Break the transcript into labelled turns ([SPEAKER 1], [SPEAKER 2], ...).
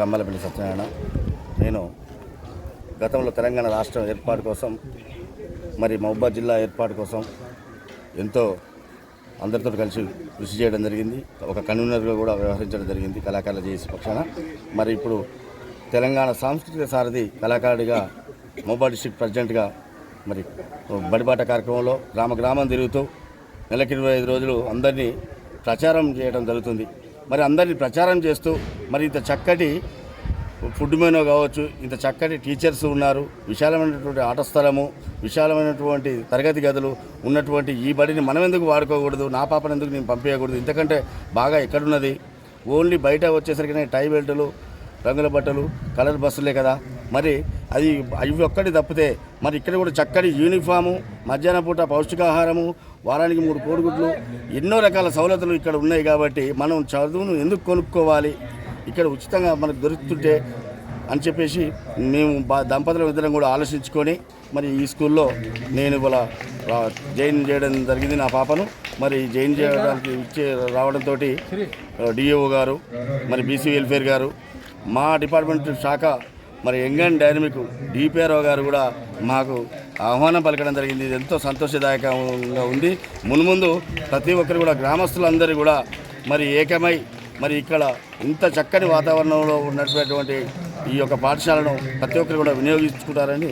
[SPEAKER 1] పేరు కమ్మలపల్లి సత్యనారాయణ. నేను గతంలో తెలంగాణ రాష్ట్రం ఏర్పాటు కోసం మరి మహబూబాద్ జిల్లా ఏర్పాటు కోసం ఎంతో అందరితో కలిసి కృషి చేయడం జరిగింది. ఒక కన్వీనర్గా కూడా వ్యవహరించడం జరిగింది కళాకారుల చేసే పక్షాన. మరి ఇప్పుడు తెలంగాణ సాంస్కృతిక సారథి కళాకారుడిగా మహబూబాద్ డిస్టిక్ ప్రెసిడెంట్గా మరి బడిబాట కార్యక్రమంలో గ్రామ గ్రామం తిరుగుతూ నెలకి ఇరవై ఐదు రోజులు అందరినీ ప్రచారం చేయడం జరుగుతుంది. మరి అందరినీ ప్రచారం చేస్తూ మరి ఇంత చక్కటి ఫుడ్ మెనూ కావచ్చు ఇంత చక్కటి టీచర్స్ ఉన్నారు విశాలమైనటువంటి ఆట స్థలము విశాలమైనటువంటి తరగతి గదులు ఉన్నటువంటి ఈ బడిని మనం ఎందుకు వాడుకోకూడదు నా పాపను ఎందుకు నేను పంపించకూడదు ఇంతకంటే బాగా ఎక్కడున్నది? ఓన్లీ బయట వచ్చేసరికి టై బెల్టులు రంగుల బట్టలు కలర్ బస్సులే కదా? మరి అది అవి ఒక్కటి తప్పితే మరి ఇక్కడ కూడా చక్కటి యూనిఫాము మధ్యాహ్నం పూట పౌష్టికాహారము వారానికి మూడు కోడిగుడ్లు ఎన్నో రకాల సవలతులు ఇక్కడ ఉన్నాయి కాబట్టి మనం చదువును ఎందుకు కొనుక్కోవాలి? ఇక్కడ ఉచితంగా మనకు దొరుకుతుంటే అని చెప్పేసి మేము బా దంపతుల ఇద్దరం కూడా ఆలోచించుకొని మరి ఈ స్కూల్లో నేను ఇవాళ రా- జాయిన్ చేయడం జరిగింది నా పాపను. మరి జాయిన్ చేయడానికి ఇచ్చే రావడంతో డిఓ గారు మరి బీసీ వెల్ఫేర్ గారు మా డిపార్ట్మెంట్ శాఖ మరి యంగ్ అండ్ డైనమిక్ డిపిఆర్ఓ గారు కూడా మాకు ఆహ్వానం పలకడం జరిగింది. ఇది ఎంతో సంతోషదాయకంగా ఉంది. మున్ముందు ప్రతి ఒక్కరు కూడా గ్రామస్తులందరూ కూడా మరి ఏకమై మరి ఇక్కడ ఇంత చక్కని వాతావరణంలో ఉన్నటువంటి ఈ యొక్క పాఠశాలను ప్రతి ఒక్కరు కూడా వినియోగించుకుంటారని